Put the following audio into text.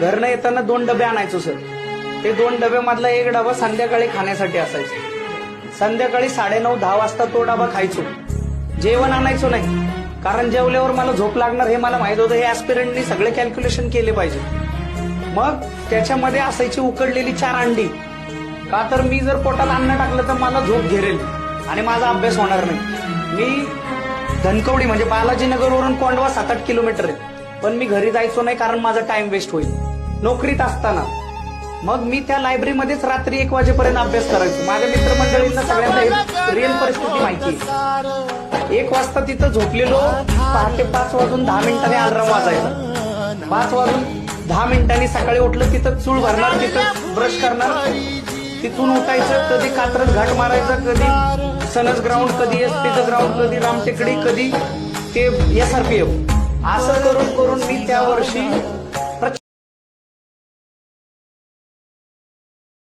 घरनं येताना दोन डबे आणायचो सर. ते दोन डब्यामधला एक डबा संध्याकाळी खाण्यासाठी असायचा. संध्याकाळी साडेनऊ दहा वाजता तो डबा खायचो. जेवण आणायचो नाही. कारण जेवल्यावर मला झोप लागणार हे मला माहीत होतं. हे ऍस्पिरंटनी सगळे कॅल्क्युलेशन केले पाहिजे. मग त्याच्यामध्ये असायची उकडलेली चार अंडी. का तर मी जर पोटात अन्न टाकलं तर मला झोप घेरेल. आणि माझा अभ्यास होणार नाही. मी धनकवडी म्हणजे बालाजीनगरवरून कोंडवा सात आठ किलोमीटर आहे. पण मी घरी जायचो नाही कारण माझा टाइम वेस्ट होईल. नोकरीत असताना. मग मी त्या लायब्ररीमध्येच रात्री एक वाजेपर्यंत अभ्यास करायचो. माझ्या मित्रमंडळींना सगळ्यांना रिअल परिस्थिती माहिती आहे. एक वाजता तिथं झोपलेलो. पहाटे पाच वाजून दहा मिनिटांनी अलार्म वाजायचा. पाच वाजून दहा मिनिटांनी सकाळी उठलं तिथं चूळ भरणार तिथं ब्रश करणार. तिथून उठायचं कधी कात्रज घाट मारायचं कधी सनस ग्राउंड कधी एसपीचं ग्राउंड कधी रामटेकडी कधी ते एस आर पी एफ असं करून करून मी त्या वर्षी